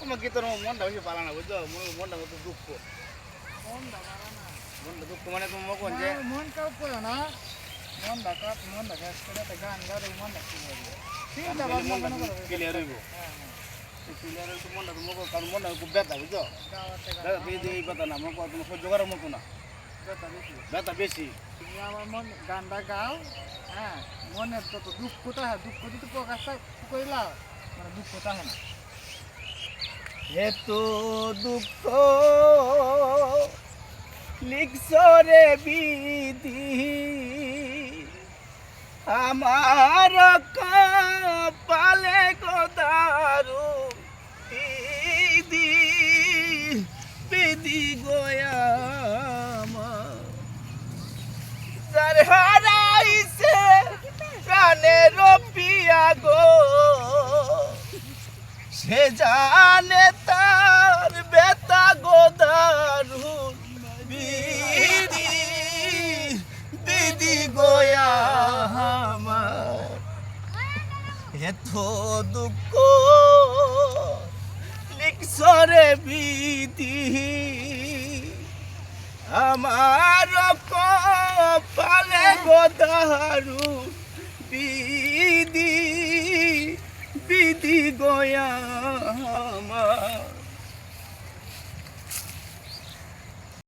আমার কি তোর মনটা বেশি পালা না বুঝছ মন- মনটা কত দুঃখ মনটা দুঃখ মানে তোমার কোন যে মন কাপ করে না মন ডাকা মন ডাকা করে গান গাড়ি মন ডাকি ঠিক আছে মনটা মন ক্লিয়ার হইব ক্লিয়ার হইব মনটা তোমার কারণ মনটা খুব ব্যথা বুঝছ ব্যথা দিয়ে এই কথা না আমার কথা সহ্য করার মতো না ব্যথা বেশি তুমি মনের যত দুঃখটা হ্যাঁ দুঃখ যদি হয় না এত দুঃখ লিখসরে বিধি, আমার কপালে গোদারু বিধি বিধি গোয়া যার হারাইছে প্রাণের পিয়া গো। সে জানে তার বেতা বিধি বিধি গোয়া এত দুঃখ লিখসরে বিধি। আমার কপালে গোদারু বিধি আমার।